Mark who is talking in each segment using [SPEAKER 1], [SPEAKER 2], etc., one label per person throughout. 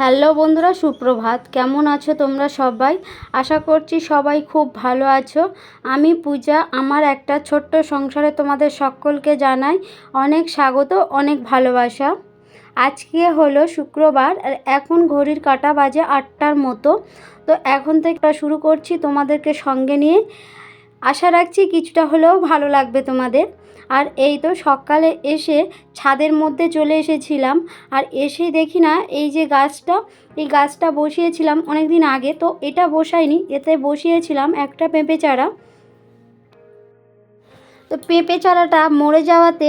[SPEAKER 1] Hello বন্ধুরা, সুপ্রভাত। কেমন আছো তোমরা সবাই? আশা করছি সবাই খুব ভালো আছো। আমি পূজা, আমার একটা ছোট্ট সংসারে তোমাদের সকলকে জানাই অনেক স্বাগত, অনেক ভালোবাসা। আজকে হলো শুক্রবার, আর এখন ঘড়ির কাটা বাজে আটটার মতো। তো এখন থেকে শুরু করছি তোমাদেরকে সঙ্গে নিয়ে। আশা রাখছি কিছুটা হলেও ভালো লাগবে তোমাদের। আর এই তো সকালে এসে ছাদের মধ্যে চলে এসেছিলাম। আর এসে দেখি না, এই যে গাছটা, এই গাছটা বসিয়েছিলাম অনেক দিন আগে। তো এটা বসাইনি, এতে বসিয়েছিলাম একটা পেঁপে চারা। তো পেঁপে চারাটা মরে যাওয়াতে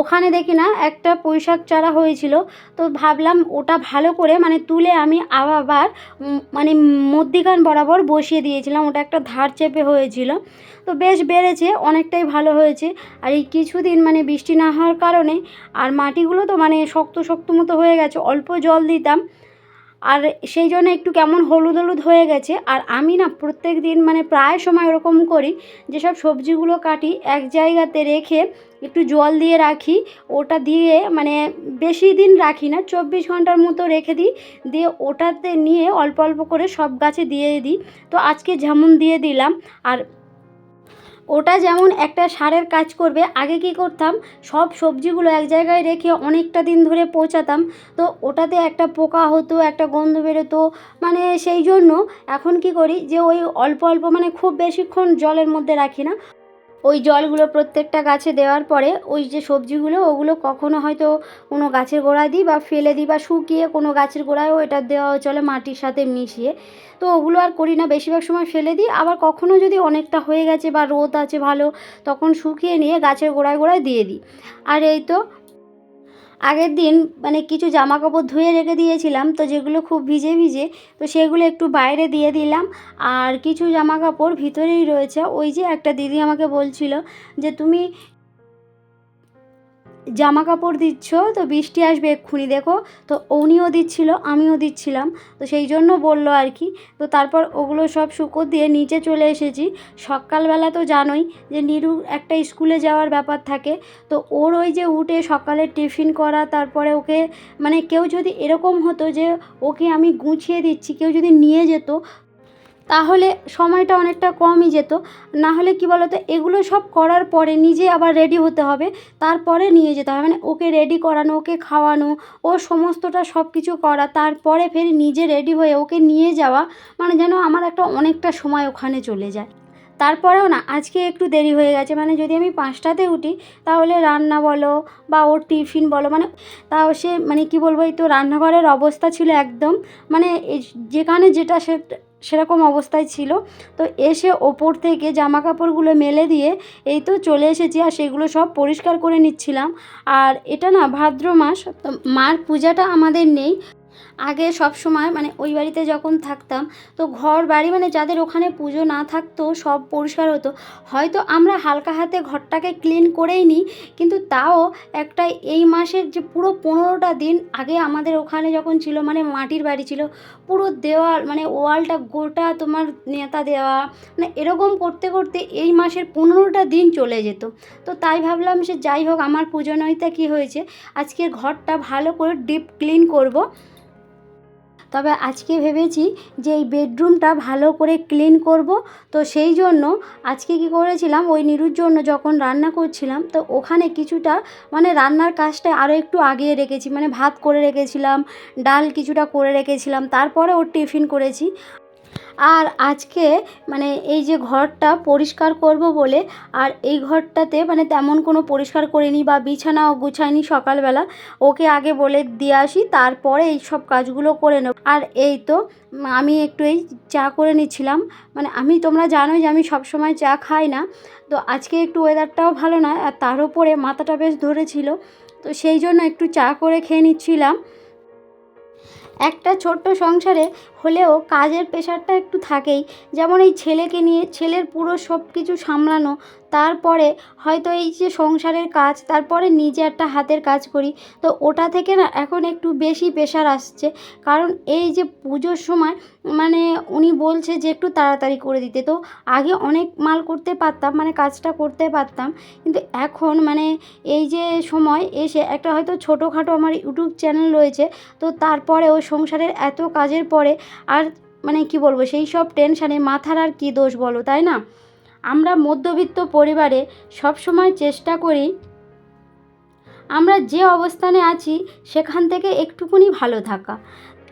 [SPEAKER 1] ওখানে দেখি না একটা পুঁইশাক চারা হয়েছিল। তো ভাবলাম ওটা ভালো করে মানে তুলে আমি আবার মানে মধ্যিখান বরাবর বসিয়ে দিয়েছিলাম। ওটা একটা ধার চেপে হয়েছিল। তো বেশ বেড়েছে, অনেকটাই ভালো হয়েছে। আর এই কিছুদিন মানে বৃষ্টি না হওয়ার কারণে আর মাটিগুলো তো মানে শক্ত শক্ত মতো হয়ে গেছে, অল্প জল দিতাম। আর সেই জন্য একটু কেমন হলুদ হলুদ হয়ে গেছে। আর আমি না প্রত্যেক দিন মানে প্রায় সময় ওরকম করি যেসব সবজিগুলো কাটি, এক জায়গাতে রেখে একটু জল দিয়ে রাখি। ওটা দিয়ে মানে বেশি দিন রাখি না, চব্বিশ ঘণ্টার মতো রেখে দিই। দিয়ে ওটাতে নিয়ে অল্প অল্প করে সব গাছে দিয়ে দিই। তো আজকে যেমন দিয়ে দিলাম, আর ওটা যেমন একটা সারের কাজ করবে, আগে কি করতাম, সব সবজিগুলো এক জায়গায় রেখে অনেকটা দিন ধরে পচাতাম। তো ওটাতে একটা পোকা হতো, একটা গন্ধ বেরোতো মানে সেই জন্য এখন কি করি যে ওই অল্প অল্প মানে খুব বেশিক্ষণ জলের মধ্যে রাখি না। ওই জলগুলো প্রত্যেকটা গাছে দেওয়ার পরে ওই যে সবজিগুলো, ওগুলো কখনো হয়তো কোনো গাছের গোড়ায় দিই বা ফেলে দিই বা শুকিয়ে কোনো গাছের গোড়ায়ও এটা দেওয়া চলে মাটির সাথে মিশিয়ে। তো ওগুলো আর করি না, বেশিরভাগ সময় ফেলে দিই। আবার কখনো যদি অনেকটা হয়ে গেছে বা রোদ আছে ভালো, তখন শুকিয়ে নিয়ে গাছের গোড়ায় গোড়ায় দিয়ে দিই। আর এই তো আগের দিন মানে কিছু জামা কাপড় ধুয়ে রেখে দিয়েছিলাম, তো যেগুলো খুব ভিজে ভিজে, তো সেগুলো একটু বাইরে দিয়ে দিলাম। আর কিছু জামা কাপড় ভিতরেই রয়েছে। ওই যে একটা দিদি আমাকে বলছিল যে, তুমি জামা কাপড় দিচ্ছ, তো বৃষ্টি আসবে এক্ষুনি, দেখো। তো উনিও দিচ্ছিল, আমিও দিচ্ছিলাম। তো সেই জন্য বলল আর কি। তো তারপর ওগুলো সব শুকো দিয়ে নিচে চলে এসেছি। সকালবেলা তো জানোই যে নিরু একটা স্কুলে যাওয়ার ব্যাপার থাকে। তো ওর ওই যে উঠে সকালে টিফিন করা, তারপরে ওকে মানে কেউ যদি এরকম হতো যে ওকে আমি গুছিয়ে দিচ্ছি, কেউ যদি নিয়ে যেত তাহলে সময়টা অনেকটা কমই যেত। না হলে কি বলতো, এগুলো সব করার পরে নিজে আবার রেডি হতে হবে। তারপরে নিয়ে যেতে হবে। মানে ওকে রেডি করানো, ওকে খাওয়ানো, ও সমস্তটা সব কিছু করা, তারপরে ফের নিজে রেডি হয়ে ওকে নিয়ে যাওয়া মানে যেন আমার একটা অনেকটা সময় ওখানে চলে যায়। তারপরেও না, আজকে একটু দেরি হয়ে গেছে। মানে যদি আমি পাঁচটাতে উঠি, তাহলে রান্না বলো বা ওর টিফিন বলো মানে তাও সে মানে কি বলব, এই তো রান্নাঘরের অবস্থা ছিল একদম মানে যেখানে যেটা সে, সেরকম অবস্থায় ছিল। তো এসে ওপর থেকে জামা কাপড়গুলো মেলে দিয়ে এই তো চলে এসেছি আর সেগুলো সব পরিষ্কার করে নিচ্ছিলাম। আর এটা না ভাদ্র মাস মার পূজাটা আমাদের নেই। আগে সব সময় মানে ওই বাড়িতে যখন থাকতাম, তো ঘর, বাড়ি মানে যাদের ওখানে পুজো না থাকতো, সব পরিষ্কার হতো। হয়তো আমরা হালকা হাতে ঘরটাকে ক্লিন করেই নিই, কিন্তু তাও একটা এই মাসের যে পুরো পনেরোটা দিন আগে আমাদের ওখানে যখন ছিল মানে মাটির বাড়ি ছিল, পুরো দেওয়াল মানে ওয়ালটা গোটা তোমার নেতা দেওয়া মানে এরকম করতে করতে এই মাসের পনেরোটা দিন চলে যেত। তো তাই ভাবলাম সে যাই হোক, আমার পুজো নয়টা কী হয়েছে আজকে ঘরটা ভালো করে ডিপ ক্লিন করব। তবে আজকে ভেবেছি যে এই বেডরুমটা ভালো করে ক্লিন করব। তো সেই জন্য আজকে কি করেছিলাম, ওই নিরুর জন্য যখন রান্না করছিলাম, তো ওখানে কিছুটা মানে রান্নার কাজটা আরও একটু আগিয়ে রেখেছি। মানে ভাত করে রেখেছিলাম, ডাল কিছুটা করে রেখেছিলাম, তারপরে ওর টিফিন করেছি। আর আজকে মানে এই যে ঘরটা পরিষ্কার করব বলে, আর এই ঘরটাতে মানে তেমন কোনো পরিষ্কার করিনি বা বিছানাও গুছাইনি সকালবেলা। ওকে আগে বলে দিয়ে আসি, তারপরে এই সব কাজগুলো করে নেব। আর এই তো আমি একটু এই চা করে নিচ্ছিলাম। মানে আমি, তোমরা জানোই যে আমি সব সময় চা খাই না। তো আজকে একটু ওয়েদারটাও ভালো নয়, আর তার উপরে মাথাটা বেশ ধরেছিল। তো সেই জন্য একটু চা করে খেয়ে নিচ্ছিলাম। একটা ছোট্ট সংসারে হলেও কাজের প্রেশারটা একটু থাকেই। যেমন এই ছেলেকে নিয়ে, ছেলের পুরো সব কিছু সামলানো, তারপরে হয়তো এই যে সংসারের কাজ, তারপরে নিজে একটা হাতের কাজ করি। তো ওটা থেকে না এখন একটু বেশি প্রেশার আসছে। কারণ এই যে পুজোর সময় মানে উনি বলছে যে একটু তাড়াতাড়ি করে দিতে। তো আগে অনেক মাল করতে পারতাম মানে কাজটা করতে পারতাম। কিন্তু এখন মানে এই যে সময় এসে একটা হয়তো ছোটোখাটো আমার ইউটিউব চ্যানেল রয়েছে, তো তারপরেও সংসারের এত কাজের পরে আর মানে কি বলব, সেই সব টেনশানে মাথার আর কী দোষ বলো, তাই না? আমরা মধ্যবিত্ত পরিবারে সব সময় চেষ্টা করি আমরা যে অবস্থানে আছি সেখান থেকে একটুকুনি ভালো থাকা।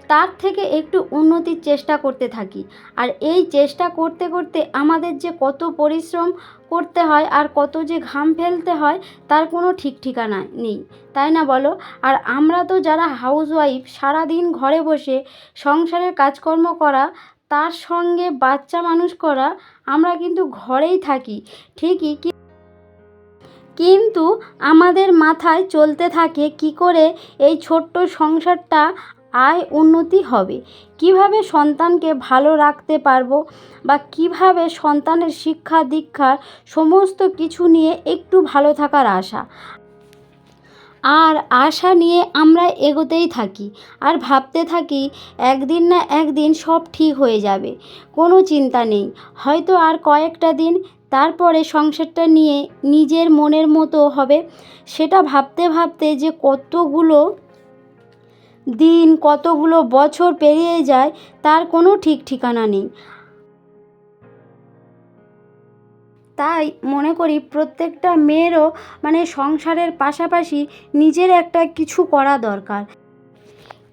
[SPEAKER 1] তার থেকে একটু উন্নতির চেষ্টা করতে থাকি। আর এই চেষ্টা করতে করতে আমাদের যে কত পরিশ্রম করতে হয় আর কত যে ঘাম ফেলতে হয়, তার কোনো ঠিক ঠিকানা নেই। তাই না বলো? আর আমরা তো যারা হাউসওয়াইফ সারাদিন ঘরে বসে সংসারের কাজকর্ম করা, তার সঙ্গে বাচ্চা মানুষ করা, আমরা কিন্তু ঘরেই থাকি। ঠিকই কি কিন্তু আমাদের মাথায় চলতে থাকে কি করে এই ছোট্ট সংসারটা আয় উন্নতি হবে। কীভাবে সন্তানকে ভালো রাখতে পারব বা কীভাবে সন্তানের শিক্ষা দীক্ষার সমস্ত কিছু নিয়ে একটু ভালো থাকার আশা? আর আশা নিয়ে আমরা এগোতেই থাকি আর ভাবতে থাকি একদিন না একদিন সব ঠিক হয়ে যাবে। কোনো চিন্তা নেই। হয়তো আর কয়েকটা দিন, তারপরে সংসারটা নিয়ে নিজের মনের মতো হবে। সেটা ভাবতে ভাবতে যে কতগুলো দিন কতগুলো বছর পেরিয়ে যায়, তার কোনো ঠিক ঠিকানা নেই। তাই মনে করি প্রত্যেকটা মেয়েরও মানে সংসারের পাশাপাশি নিজের একটা কিছু করা দরকার।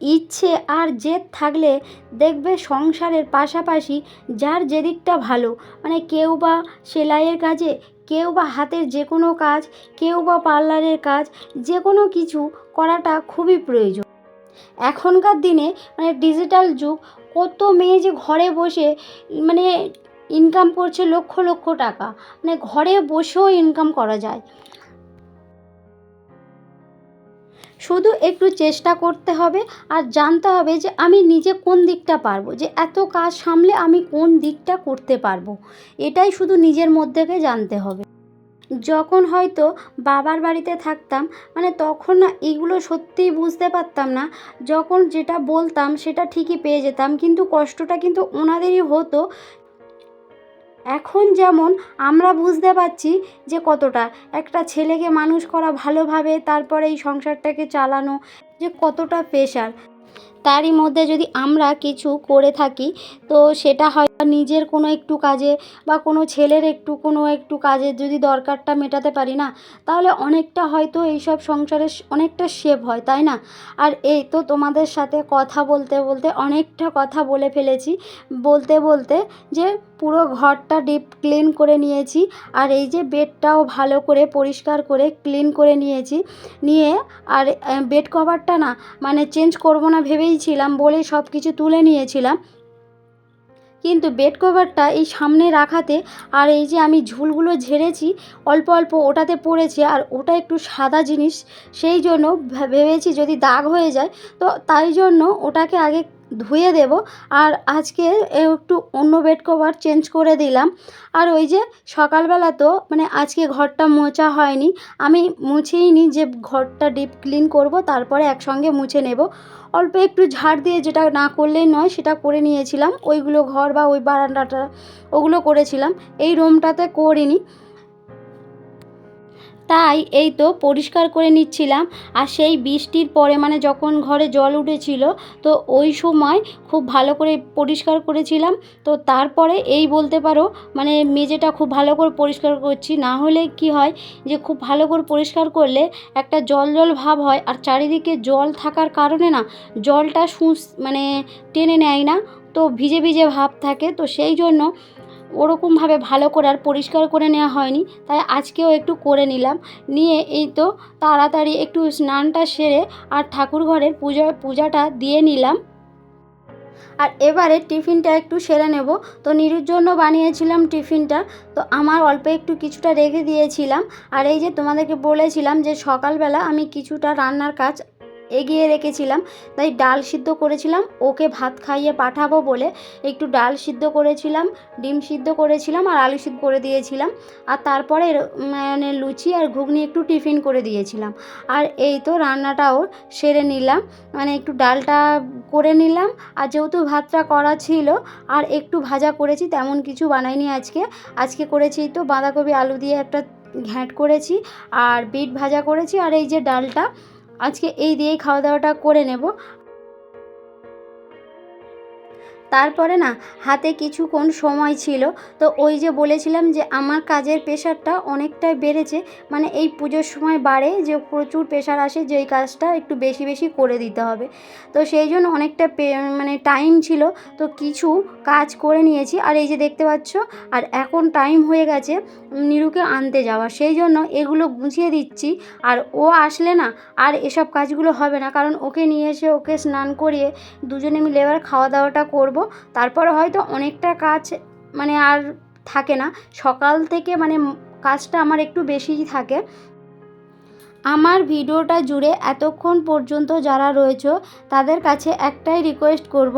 [SPEAKER 1] ইচ্ছে আর জেদ থাকলে দেখবে সংসারের পাশাপাশি যার যেদিকটা ভালো মানে কেউ বা সেলাইয়ের কাজে, কেউ বা হাতের যে কোনো কাজ, কেউ বা পার্লারের কাজ, যে কোনো কিছু করাটা খুবই প্রয়োজন। এখনকার দিনে মানে ডিজিটাল যুগ, কত মেয়ে যে ঘরে বসে মানে ইনকাম করছে লক্ষ লক্ষ টাকা। মানে ঘরে বসেও ইনকাম করা যায়। শুধু একটু চেষ্টা করতে হবে আর জানতে হবে যে আমি নিজে কোন দিকটা পারব, যে এত কাজ সামলে আমি কোন দিকটা করতে পারব। এটাই শুধু নিজের মধ্যেকে জানতে হবে। যখন হয়তো বাবার বাড়িতে থাকতাম মানে তখন না এগুলো সত্যিই বুঝতে পারতাম না। যখন যেটা বলতাম সেটা ঠিকই পেয়ে যেতাম, কিন্তু কষ্টটা কিন্তু ওনাদেরই হতো। এখন যেমন আমরা বুঝতে পারছি যে কতটা একটা ছেলেকে মানুষ করা ভালোভাবে, তারপরে এই সংসারটাকে চালানো, যে কতটা প্রেশার তারই মধ্যে যদি আমরা কিছু করে থাকি, তো সেটা হয়তো নিজের কোনো একটু কাজে বা কোনো ছেলের একটু কোনো একটু কাজের যদি দরকারটা মেটাতে পারি না, তাহলে অনেকটা হয়তো এইসব সংসারে অনেকটা সেভ হয়, তাই না? আর এই তো তোমাদের সাথে কথা বলতে বলতে অনেকটা কথা বলে ফেলেছি। বলতে বলতে যে পুরো ঘরটা ডিপ ক্লিন করে নিয়েছি, আর এই যে বেডটাও ভালো করে পরিষ্কার করে ক্লিন করে নিয়েছি। নিয়ে আর বেড কভারটা না মানে চেঞ্জ করব না ভেবেইছিলাম বলে সব কিছু তুলে নিয়েছিলাম। কিন্তু বেড কভারটা এই সামনে রাখাতে আর এই যে আমি ঝুলগুলো ঝেড়েছি, অল্প অল্প ওটাতে পড়েছে আর ওটা একটু সাদা জিনিস, সেই জন্য ভেবেছি যদি দাগ হয়ে যায়, তো তাই জন্য ওটাকে আগে ধুয়ে দেব। আর আজকে একটু অন্য বেড কভার চেঞ্জ করে দিলাম। আর ওই যে সকালবেলা তো মানে আজকে ঘরটা মোছা হয়নি। আমি মুছেই নি যে ঘরটা ডিপ ক্লিন করব, তারপরে একসঙ্গে মুছে নেব। অল্প একটু ঝাড় দিয়ে যেটা না করলেই নয়, সেটা করে নিয়েছিলাম। ওইগুলো ঘর বা ওই বারান্দাটা, ওগুলো করেছিলাম। এই রুমটাতে করিনি। তাই এই তো পরিষ্কার করে নিচ্ছিলাম। আর সেই বৃষ্টির পরে মানে যখন ঘরে জল উঠেছিল, তো ওই সময় খুব ভালো করে পরিষ্কার করেছিলাম। তো তারপরে এই বলতে পারো মানে মেঝেটা খুব ভালো করে পরিষ্কার করছি। না হলে কি হয় যে খুব ভালো করে পরিষ্কার করলে একটা জল জল ভাব হয়। আর চারিদিকে জল থাকার কারণে না, জলটা শুষ মানে টেনে নেয় না। তো ভিজে ভিজে ভাব থাকে। তো সেই জন্য ওরকমভাবে ভালো করে আর পরিষ্কার করে নেওয়া হয়নি, তাই আজকেও একটু করে নিলাম। নিয়ে এই তো তাড়াতাড়ি একটু স্নানটা সেরে আর ঠাকুর ঘরের পূজা, পূজাটা দিয়ে নিলাম। আর এবারে টিফিনটা একটু সেরে নেব। তো নিরুর জন্য বানিয়েছিলাম টিফিনটা, তো আমার অল্প একটু কিছুটা রেখে দিয়েছিলাম। আর এই যে তোমাদেরকে বলেছিলাম যে সকালবেলা আমি কিছুটা রান্নার কাজ এগিয়ে রেখেছিলাম, তাই ডাল সিদ্ধ করেছিলাম, ওকে ভাত খাইয়ে পাঠাবো বলে একটু ডাল সিদ্ধ করেছিলাম, ডিম সিদ্ধ করেছিলাম আর আলু সিদ্ধ করে দিয়েছিলাম। আর তারপরে মানে লুচি আর ঘুগনি একটু টিফিন করে দিয়েছিলাম। আর এই তো রান্নাটাও সেরে নিলাম মানে একটু ডালটা করে নিলাম। আর যেহেতু ভাতটা করা ছিল, আর একটু ভাজা করেছি, তেমন কিছু বানাইনি আজকে। আজকে করেছি তো বাঁধাকপি আলু দিয়ে একটা ঘ্যাঁট করেছি, আর বিট ভাজা করেছি, আর এই যে ডালটা আজকে এই দিয়েই খাওয়া দাওয়াটা করে নেব। তারপরে না, হাতে কিছুক্ষণ সময় ছিল। তো ওই যে বলেছিলাম যে আমার কাজের প্রেশারটা অনেকটাই বেড়েছে। মানে এই পুজোর সময় বাড়ে যে প্রচুর প্রেশার আসে, যেই কাজটা একটু বেশি বেশি করে দিতে হবে। তো সেই জন্য অনেকটা মানে টাইম ছিল। তো কিছু কাজ করে নিয়েছি। আর এই যে দেখতে পাচ্ছ, আর এখন টাইম হয়ে গেছে নিরুকে আনতে যাওয়া সেই জন্য এগুলো গুছিয়ে দিচ্ছি। আর ও আসলে না, আর এসব কাজগুলো হবে না। কারণ ওকে নিয়ে এসে ওকে স্নান করিয়ে দুজনে মিলে এবার খাওয়া দাওয়াটা করব। তারপরে হয়তো অনেকটা কাজ মানে আর থাকে না। সকাল থেকে মানে কাজটা আমার একটু বেশিই থাকে। আমার ভিডিওটা জুড়ে এতক্ষণ পর্যন্ত যারা রয়েছে, তাদের কাছে একটাই রিকোয়েস্ট করব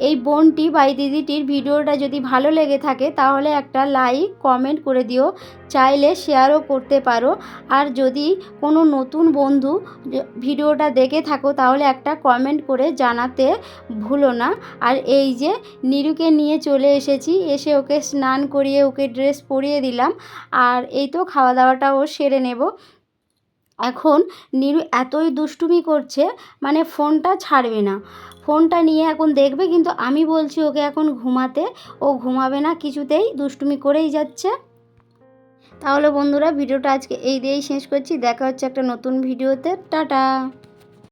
[SPEAKER 1] এই বোনটি বা এই দিদিটির ভিডিওটা যদি ভালো লেগে থাকে, তাহলে একটা লাইক, কমেন্ট করে দিও। চাইলে শেয়ারও করতে পারো। আর যদি কোনো নতুন বন্ধু ভিডিওটা দেখে থাকো, তাহলে একটা কমেন্ট করে জানাতে ভুলো না। আর এই যে নিরুকে নিয়ে চলে এসেছি, এসে ওকে স্নান করিয়ে, ওকে ড্রেস পরিয়ে দিলাম। আর এই তো খাওয়া দাওয়াটাও সেরে নেব। এখন নিরু এতই দুষ্টুমি করছে মানে ফোনটা ছাড়বে না। ফোনটা নিয়ে এখন দেখবে, কিন্তু আমি বলছি ওকে এখন ঘুমাতে, ও ঘুমাবে না, কিছুতেই দুষ্টুমি করেই যাচ্ছে। তাহলে বন্ধুরা, ভিডিওটা আজকে এই দিয়েই শেষ করছি। দেখা হচ্ছে একটা নতুন ভিডিওতে। টাটা!